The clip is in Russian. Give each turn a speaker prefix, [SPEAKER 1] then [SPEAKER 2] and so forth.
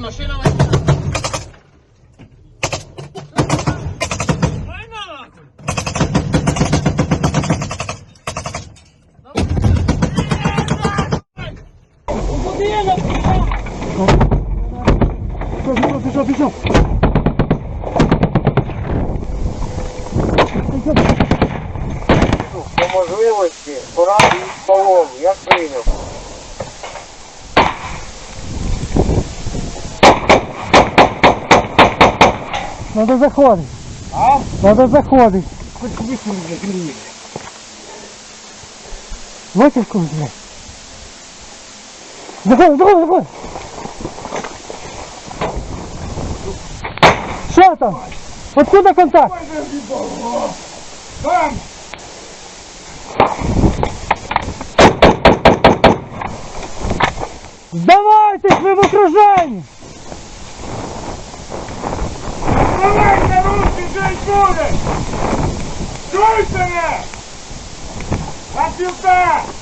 [SPEAKER 1] машина, машина. Пішов, пішов, пішов.
[SPEAKER 2] По можливості поранити полову, як прийняв.
[SPEAKER 1] Надо заходить.
[SPEAKER 2] А?
[SPEAKER 1] Надо заходить.
[SPEAKER 2] Хоч висунь, блядь, мені.
[SPEAKER 1] Вытяжку блядь. Заходи, заходи, заходи. Что там? Откуда контакт?
[SPEAKER 2] Там!
[SPEAKER 1] Сдавайтесь, вы в окружении!
[SPEAKER 2] Dois, Senhor! Vai filtrar!